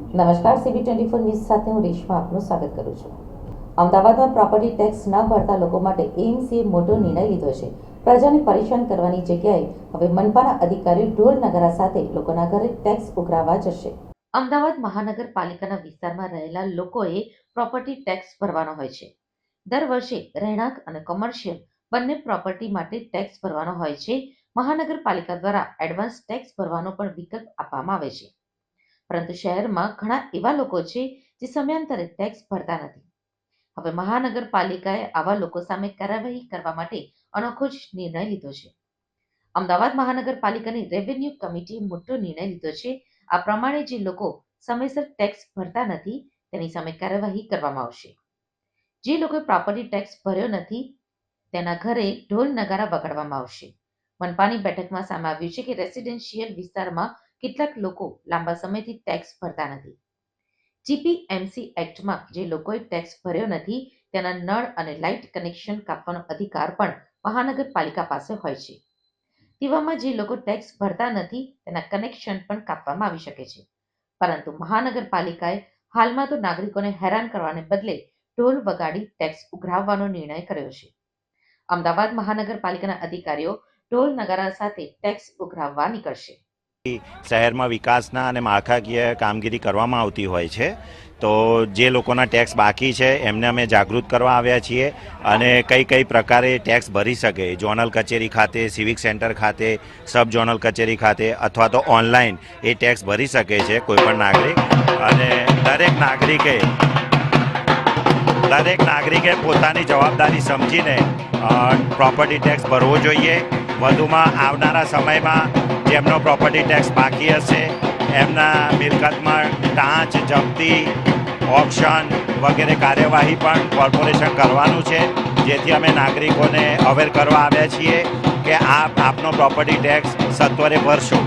નમસ્કાર CB twenty four news સાથે હું રેશમા આપનું સ્વાગત કરું છું. અમદાવાદમાં પ્રોપર્ટી ટેક્સ ન ભરતા લોકો માટે એમસીએ મોટો નિર્ણય લીધો છે. પ્રજાને પરેશાન કરવાની જગ્યાએ હવે મનપાના અધિકારીઓ ઢોલ નગારા સાથે લોકોના ઘરે ટેક્સ ઉઘરાવવા જશે. અમદાવાદ મહાનગરપાલિકાના વિસ્તારમાં રહેલા લોકોએ પ્રોપર્ટી ટેક્સ ભરવાનો હોય છે. દર વર્ષે રહેણાંક અને કોમર્શિયલ બંને પ્રોપર્ટી માટે ટેક્સ ભરવાનો હોય છે. મહાનગરપાલિકા દ્વારા એડવાન્સ ટેક્સ ભરવાનો પણ વિકલ્પ આપવામાં આવે છે. પરંતુ શહેરમાં ઘણા એવા લોકો છે જે સમયાંતરે ટેક્સ ભરતા નથી. હવે મહાનગરપાલિકાએ આવા લોકો સામે કાર્યવાહી કરવા માટે અનોખો જ નિર્ણય લીધો છે. અમદાવાદ મહાનગરપાલિકાની રેવન્યુ કમિટીએ મોટો નિર્ણય લીધો છે. આ પ્રમાણે જે લોકો સમયસર ટેક્સ ભરતા નથી, તેની સામે કાર્યવાહી કરવામાં આવશે. જે લોકોએ પ્રોપર્ટી ટેક્સ ભર્યો નથી, તેના ઘરે ઢોલ નગારા વગાડવામાં આવશે. મનપાની બેઠકમાં સામે આવ્યું છે કે રેસિડેન્શિયલ વિસ્તારમાં કેટલાક લોકો લાંબા સમયથી ટેક્સ ભરતા નથી. જીપીએમસી એક્ટમાં જે લોકોએ ટેક્સ ભર્યો નથી, તેના નળ અને લાઇટ કનેક્શન કાપવાનો અધિકાર પણ મહાનગરપાલિકા પાસે હોય છે. તેવામાં જે લોકો ટેક્સ ભરતા નથી, તેના કનેક્શન પણ કાપવામાં આવી શકે છે. પરંતુ મહાનગરપાલિકાએ હાલમાં તો નાગરિકોને હેરાન કરવાને બદલે ઢોલ વગાડી ટેક્સ ઉઘરાવવાનો નિર્ણય કર્યો છે. અમદાવાદ મહાનગરપાલિકાના અધિકારીઓ ઢોલ નગારા સાથે ટેક્સ ઉઘરાવવા નીકળશે. શહેરમાં વિકાસના અને માળખાકીય કામગીરી કરવામાં આવતી હોય છે. તો જે લોકોના ટેક્સ બાકી છે, એમને અમે જાગૃત કરવા આવ્યા છીએ અને કઈ કઈ પ્રકારે ટેક્સ ભરી શકે. ઝોનલ કચેરી ખાતે, સિવિક સેન્ટર ખાતે, સબ ઝોનલ કચેરી ખાતે અથવા તો ઓનલાઈન એ ટેક્સ ભરી શકે છે કોઈપણ નાગરિક. અને દરેક નાગરિકે દરેક નાગરિકે પોતાની જવાબદારી સમજીને પ્રોપર્ટી ટેક્સ ભરવો જોઈએ. વધુમાં આવનારા સમયમાં જેમનો પ્રોપર્ટી ટેક્સ બાકી હશે, એમના મિલકતમાં ટાંચ, જપ્તી ઓપ્શન વગેરે કાર્યવાહી પણ કોર્પોરેશન કરવાનું છે. જેથી અમે નાગરિકોને અવેર કરવા આવ્યા છીએ કે આપ, આપનો પ્રોપર્ટી ટેક્સ સત્વરે ભરશો.